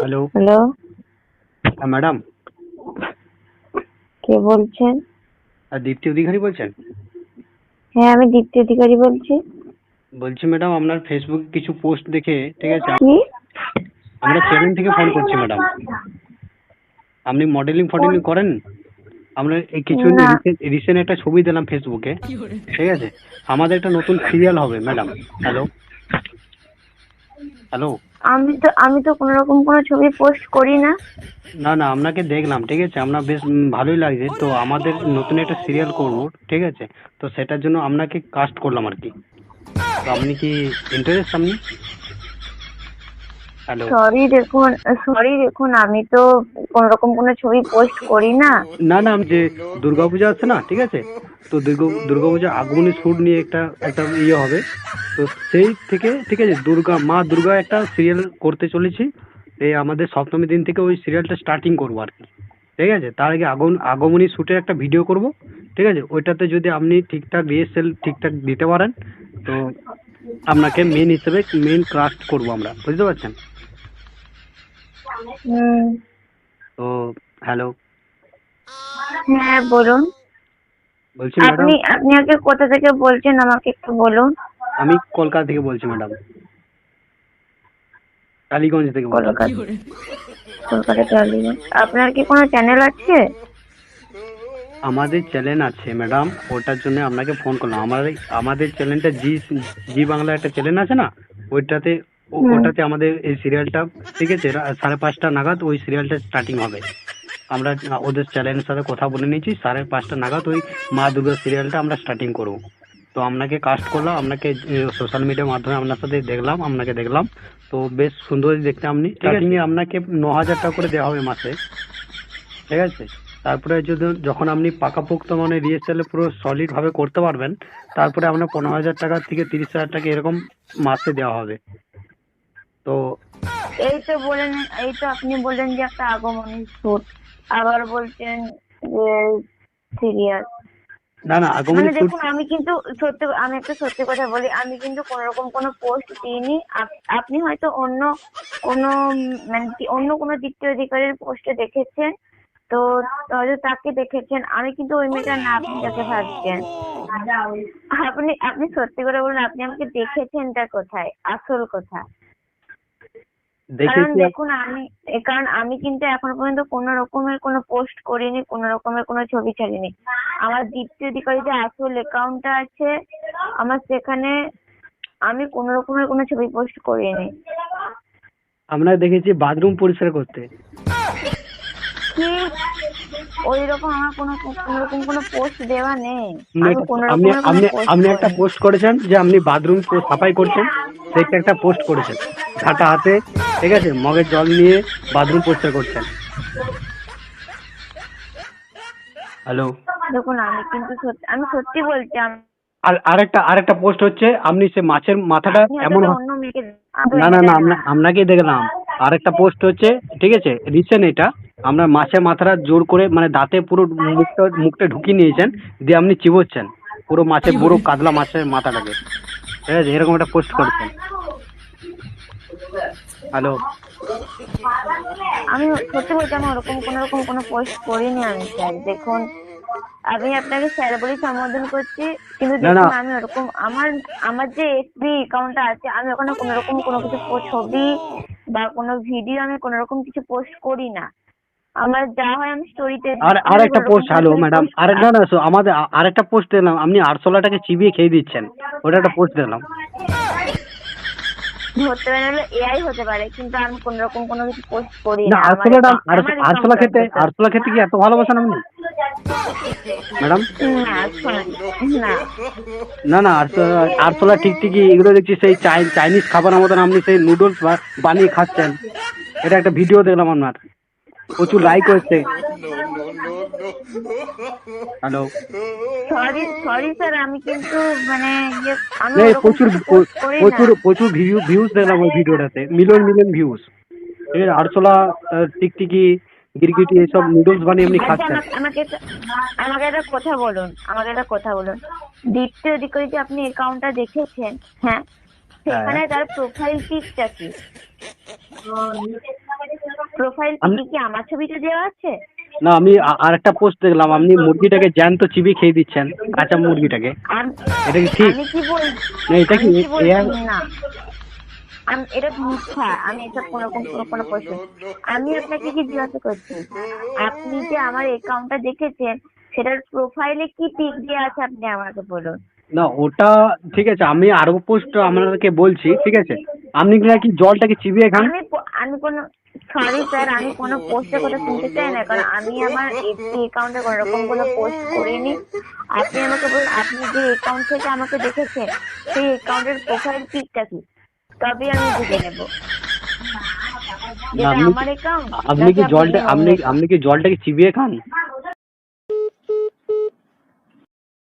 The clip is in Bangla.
হ্যালো হ্যালো হ্যাঁ ম্যাডাম কে বলছেন? দীপ্তি অধিকারী বলছেন? হ্যাঁ আমি দীপ্তি অধিকারী বলছি। বলছি ম্যাডাম আপনার ফেসবুক কিছু পোস্ট দেখে ঠিক আছে? কি? আমরা চ্যানেল থেকে ফোন করছি ম্যাডাম আপনি মডেলিং ফডেলিং করেন? আমরা এই কিছু রিসেন্ট একটা ছবি দিলাম ফেসবুকে ঠিক আছে? আমাদের একটা নতুন সিরিয়াল হবে ম্যাডাম হ্যালো হ্যালো আমি তো আমি তো কোনো রকম কোনো ছবি পোস্ট করি না। না না, আপনাকে দেখলাম, ঠিক আছে? আপনার বেশ ভালোই লাগছে। তো আমাদের নতুন একটা সিরিয়াল করব, ঠিক আছে? তো সেটার জন্য আপনাকে কাস্ট করলাম আর কি। তো আপনি কি ইন্টারেস্ট আপনি? হ্যালো সরি দেখুন সরি দেখুন আমি তো কোনো রকম কোনো ছবি পোস্ট করি না। না না যে দুর্গাপূজা আছে না ঠিক আছে? তো দুর্গা দুর্গাপূজা আগমনী শ্যুট নিয়ে একটা একটা ইয়ে হবে। তো সেই থেকে ঠিক আছে দুর্গা মা দুর্গা একটা সিরিয়াল করতে চলেছি। এই আমাদের সপ্তমী দিন থেকে ওই সিরিয়ালটা স্টার্টিং করব আর কি। ঠিক আছে? তার আগে আগমন আগমনী শ্যুটের একটা ভিডিও করব। ঠিক আছে? ওইটাতে যদি আপনি ঠিকঠাক রিহার্সেল ঠিকঠাক দিতে পারেন তো আপনাকে মেন হিসেবে মেন কাস্ট করব আমরা। বুঝতে পারছেন? তো হ্যালো হ্যাঁ বলুন। বলছি ম্যাডাম আপনি আপনি আগে কোথা থেকে বলছেন আমাকে একটু বলুন। আমি কলকাতা থেকে বলছি ম্যাডাম টালিগঞ্জ থেকে বলছি। কলকাতা। কলকাতা টালিগঞ্জ। আপনার কি কোনো চ্যানেল আছে? আমাদের চ্যানেল আছে ম্যাডাম ওটার জন্য আপনাকে ফোন করলাম। আমাদের আমাদের চ্যানেলটা জি জি বাংলা একটা চ্যানেল আছে না? ওইটাতে ও-। ওটাতে আমাদের এই সিরিয়ালটা ঠিক আছে সাড়ে পাঁচটা নাগাদ ওই সিরিয়ালটা স্টার্টিং হবে। আমরা ওদের চ্যানেলের সাথে কথা বলে নিয়েছি সাড়ে পাঁচটা নাগাদ ওই মা দুর্গা সিরিয়ালটা আমরা স্টার্টিং করব। তো আপনাকে কাস্ট করলাম আপনাকে সোশ্যাল মিডিয়ার মাধ্যমে আপনার সাথে দেখলাম আপনাকে দেখলাম। তো বেশ সুন্দর দেখতে আপনি। স্টার্টিং এ আপনাকে ন হাজার টাকা করে দেওয়া হবে মাসে। ঠিক আছে? তারপরে যদি যখন আপনি পাকাপোক্ত মানে রিহার্সালে পুরো সলিড ভাবে করতে পারবেন তারপরে আপনার পনেরো হাজার টাকা থেকে তিরিশ হাজার টাকা এরকম মাসে দেওয়া হবে। তো এই তো বলেন এই তো আপনি বললেন যে একটা আগমনী শুট আবার বলছেন যে সিরিয়াস না না আগমনী মানে দেখুন আমি কিন্তু সত্যি আমি একটা সত্যি কথা বলি আমি কিন্তু কোন রকম কোনো পোস্ট দিইনি। আপনি হয়তো অন্য কোনো মানে অন্য কোনো দ্বিতীয় অধিকারের পোস্টে দেখেছেন। তো হয়তো তাকে দেখেছেন। আমি কিন্তু ওই মেয়েটার না আপনি যাকে ভাবছেন। আপনি আপনি সত্যি করে বলুন আপনি আমাকে দেখেছেনটা কোথায়? আসল কথা কারণ দেখুন আমি কারণ আমি কিন্তু এখনও পর্যন্ত কোনো রকমের কোনো পোস্ট করিনি কোনো রকমের কোনো ছবি ছাড়িনি। আমার দীপ্তি অধিকারী যে আসল অ্যাকাউন্টটা আছে আমার সেখানে আমি কোনো রকমের কোনো ছবি পোস্ট করিনি। আমরা দেখেছি বাথরুম পরিষ্কার করতে। কি? ওই রকম আমার কোনো কোনো রকম কোনো পোস্ট দেওয়া নেই। আপনি আপনি আপনি একটা পোস্ট করেছেন যে আপনি বাথরুম সাফাই করছেন সেটা একটা পোস্ট করেছেন। ঝাঁটা হাতে ঠিক আছে? মগের জল নিয়ে বাথরুম পরিষ্কার করছেন। হ্যালো? দেখুন আমি কিন্তু সত্যি আমি সত্যি বলছি আমি আর আরেকটা আরেকটা পোস্ট হচ্ছে আপনি সে মাছের মাথাটা আপনি এমন হয়তো হ- অন্য মেয়েকে না না না আমরা আপনাকেই দেখলাম আরেকটা পোস্ট হচ্ছে ঠিক আছে? রিসেন্ট এটা আমরা মাছের মাথাটা জোর করে মানে দাঁতে পুরো মুখটা মুখটা ঢুকিয়ে নিয়েছেন দিয়ে আপনি চিবোচ্ছেন। পুরো মাছের পুরো কাতলা মাছের মাথাটাকে। ঠিক আছে? এরকম একটা পোস্ট করছেন। হ্যালো। আমি সত্যি বলছি আমি ওরকম কোনো রকম কোনো পোস্ট করিনি আমি স্যার দেখুন আমি আপনাকে স্যার বলে সম্বোধন করছি কিন্তু। দেখুন আমি ওরকম আমার আমার যে এফবি অ্যাকাউন্টটা আছে আমি ওখানে কোনো রকম কোনো কিছু ছবি বা কোনো ভিডিও আমি কোনো রকম কিছু পোস্ট করি না। আমার যা হয় আমি স্টোরিতে আর একটা পোস্ট হ্যালো ম্যাডাম আরে না না আমাদের আরেকটা পোস্ট দেখলাম আপনি আরশোলাটাকে চিবিয়ে খেয়ে দিচ্ছেন। ওটা একটা পোস্ট দেখলাম ধরতে পারে হলো এআই হতে পারে কিন্তু আমি কোনো রকম কোনো কিছু পোস্ট করি না। খেতে আছে। আরশোলা খেতে কি এত ভালোবাসেন আপনি ম্যাডাম? না না। আরশোলা আরশোলা ঠিক ঠিকই এগুলো দেখছি সেই চাইনিজ খাবারের মতন আপনি সেই নুডলস বানিয়ে খাচ্ছেন। এটা একটা ভিডিও দেখলাম আপনার। প্রচুর লাইক হচ্ছে হ্যালো সরি সরি স্যার আমি কিন্তু মানে ইয়ে আমি প্রচুর। প্রচুর প্রচুর ভিউজ দেখলাম ওই ভিডিওটাতে। মিলিয়ন মিলিয়ন ভিউজ ঠিক আছে আরশোলা টিকটিকি গিরগিটি এইসব নুডলস বানিয়ে এমনি খাচ্ছেন। আমাকে- আমাকে একটা- আমাকে একটা কথা বলুন আমাকে একটা কথা বলুন। দীপ্তি অধিকারী যে আপনি অ্যাকাউন্টটা দেখেছেন? হ্যাঁ? সেখানে তার প্রোফাইল পিকটা কি? প্রোফাইল আমি- কি আমার ছবিটা দেওয়া আছে? না আমি আর একটা পোস্ট দেখলাম আপনি মুরগিটাকে জ্যান্ত চিবিয়ে খেয়ে দিচ্ছেন কাঁচা মুরগিটাকে। এটা কি ঠিক? না এটা কি আমি এটা মিথ্যা? এসব কোনো প্রশ্ন আপনাকে কি জিজ্ঞাসা করছি? আপনি যে আমার অ্যাকাউন্টটা দেখেছেন সেটার প্রোফাইলে কি পিক দেওয়া আছে আপনি আমাকে বলুন। না ওটা ঠিক আছে আমি আরও পোস্ট আপনাদেরকে বলছি ঠিক আছে? আপনি কি জলটাকে চিবিয়ে খান? আমি কোনো সরি স্যার আমি কোনো পোস্টের কথা শুনতে চাই না কারণ আমি আমার এফবি অ্যাকাউন্টে কোনো রকম কোনো পোস্ট করিনি। আপনি আমাকে বলুন আপনি যে অ্যাকাউন্ট থেকে আমাকে দেখেছেন সেই অ্যাকাউন্টের প্রোফাইল পিকটা কি? তবে আমি বুঝে নেব। আপনি কি জলটা আপনি আপনি কি জলটাকে চিবিয়ে খান?